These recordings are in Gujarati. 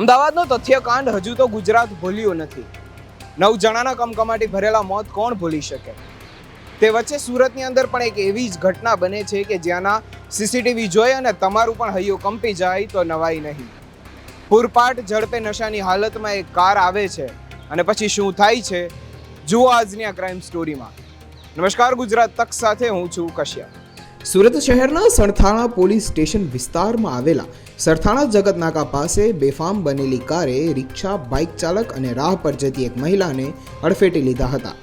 અમદાવાદનો તથ્યકાંડ હજુ તો ગુજરાત ભૂલ્યું નથી. નવ જણાના કમકમાટી ભરેલા મોત કોણ ભૂલી શકે? તે વચ્ચે સુરતની અંદર પણ એક એવી જ ઘટના બને છે કે જ્યાંના સીસીટીવી જોઈ અને તમારું પણ હૈયું કંપી જાય તો નવાઈ નહીં. પૂરપાટ ઝડપે નશાની હાલતમાં એક કાર આવે છે અને પછી શું થાય છે? જુઓ આજની આ ક્રાઇમ સ્ટોરીમાં. નમસ્કાર, ગુજરાત તક સાથે હું છું કશ્યપ. સુરત શહેરના સરથાણા પોલીસ સ્ટેશન વિસ્તારમાં આવેલા સરથાણા જગતનાકા પાસે બેફામ બનેલી કારે રિક્ષા, બાઇક ચાલક અને રાહ પર જતી એક મહિલાને અડફેટી લીધા હતા.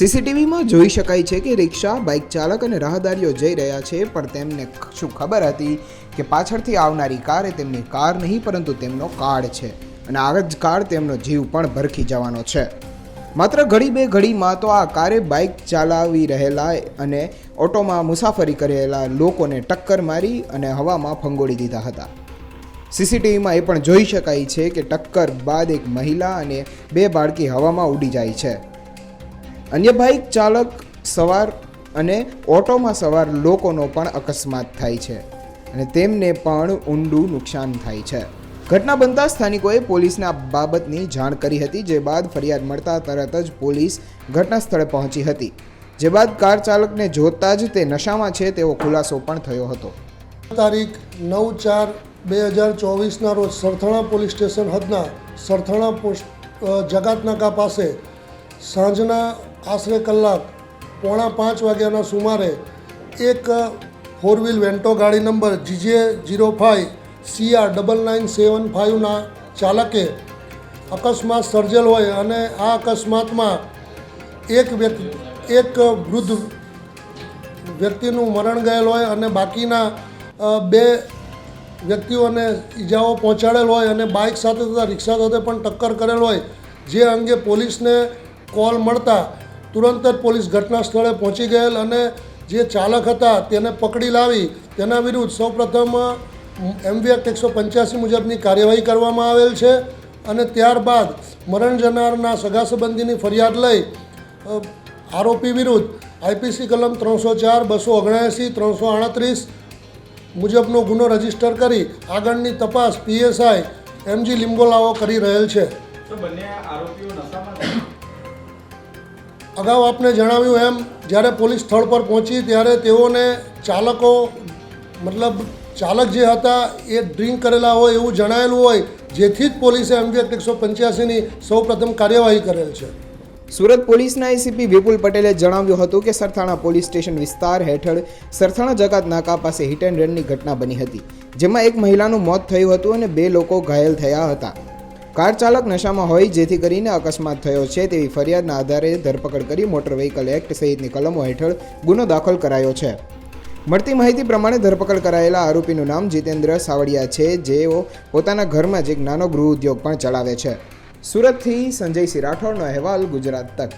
સીસીટીવીમાં જોઈ શકાય છે કે રિક્ષા, બાઇક ચાલક અને રાહદારીઓ જઈ રહ્યા છે, પણ તેમને શું ખબર હતી કે પાછળથી આવનારી કાર એ તેમની કાર નહીં, પરંતુ તેમનો કાર્ડ છે અને આ જ કાર તેમનો જીવ પણ ભરખી જવાનો છે. માત્ર ઘડી બે ઘડીમાં તો આ કારે બાઇક ચલાવી રહેલા અને ઓટોમાં મુસાફરી કરેલા લોકોને ટક્કર મારી અને હવામાં ફંગોળી દીધા હતા. સીસીટીવીમાં એ પણ જોઈ શકાય છે કે ટક્કર બાદ એક મહિલા અને બે બાળકી હવામાં ઉડી જાય છે. અન્ય બાઇક ચાલક સવાર અને ઓટોમાં સવાર લોકોનો પણ અકસ્માત થાય છે અને તેમને પણ ઊંડું નુકસાન થાય છે. ઘટના બનતા સ્થાનિકોએ પોલીસને આ બાબતની જાણ કરી હતી, જે બાદ ફરિયાદ મળતા તરત જ પોલીસ ઘટના સ્થળે પહોંચી હતી. જે બાદ કાર ચાલકને જોતા જ તે નશામાં છે તેવો ખુલાસો પણ થયો હતો. તારીખ નવ ચાર બે હજાર ચોવીસના રોજ સરથાણા પોલીસ સ્ટેશન હદના સરથાણા પોસ્ટ જગાતનાકા પાસે સાંજના આશરે કલાક પોણા પાંચ વાગ્યાના સુમારે એક ફોર વ્હીલ વેન્ટો ગાડી number GJ zero five CR double nine seven ફાઇવના ચાલકે અકસ્માત સર્જેલ હોય અને આ અકસ્માતમાં એક વ્યક્તિ, એક વૃદ્ધ વ્યક્તિનું મરણ ગયેલ હોય અને બાકીના બે વ્યક્તિઓને ઈજાઓ પહોંચાડેલ હોય અને બાઇક સાથે તથા રિક્ષા સાથે પણ ટક્કર કરેલ હોય, જે અંગે પોલીસને કોલ મળતા તુરંત જ પોલીસ ઘટના સ્થળે પહોંચી ગયેલ અને જે ચાલક હતા તેને પકડી લાવી. તેના વિરુદ્ધ સૌપ્રથમ એમવી એકસો પંચ્યાસી મુજબની કાર્યવાહી કરવામાં આવેલ છે અને ત્યારબાદ મરણ જનારના સગા સંબંધીની ફરિયાદ લઈ આરોપી વિરુદ્ધ આઈપીસી કલમ ત્રણસો ચાર બસો ઓગણએંસી ત્રણસો આડત્રીસ મુજબનો ગુનો રજિસ્ટર કરી આગળની તપાસ પીએસઆઈ એમજી લિંગોલાઓ કરી રહેલ છે? અગાઉ આપને જણાવ્યું એમ જ્યારે પોલીસ સ્થળ પર પહોંચી ત્યારે તેઓને ચાલકો મતલબ ચાલક જે હતા એ ડ્રિંક કરેલા હોય એવું જણાયેલું હોય, જેથી જ પોલીસે એમવી એકસો પંચ્યાસીની સૌપ્રથમ કાર્યવાહી કરેલ છે. સુરત પોલીસના એસીપી વિપુલ પટેલે જણાવ્યું હતું કે સરથાણા પોલીસ સ્ટેશન વિસ્તાર હેઠળ સરથાણા જકાત નાકા પાસે હિટ એન્ડ રનની ઘટના બની હતી, જેમાં એક મહિલાનું મોત થયું હતું અને બે લોકો ઘાયલ થયા હતા. કાર ચાલક નશામાં હોય જેથી કરીને અકસ્માત થયો છે તેવી ફરિયાદના આધારે ધરપકડ કરી મોટર વ્હીકલ એક્ટ સહિતની કલમો હેઠળ ગુનો દાખલ કરાયો છે. મળતી માહિતી પ્રમાણે ધરપકડ કરાયેલા આરોપીનું નામ જીતેન્દ્ર સાવડિયા છે. જેઓ પોતાના ઘરમાં જ એક નાનો ગૃહ ઉદ્યોગ પણ ચલાવે છે. સુરતથી સંજયસિંહ રાઠોડનો અહેવાલ ગુજરાત તક.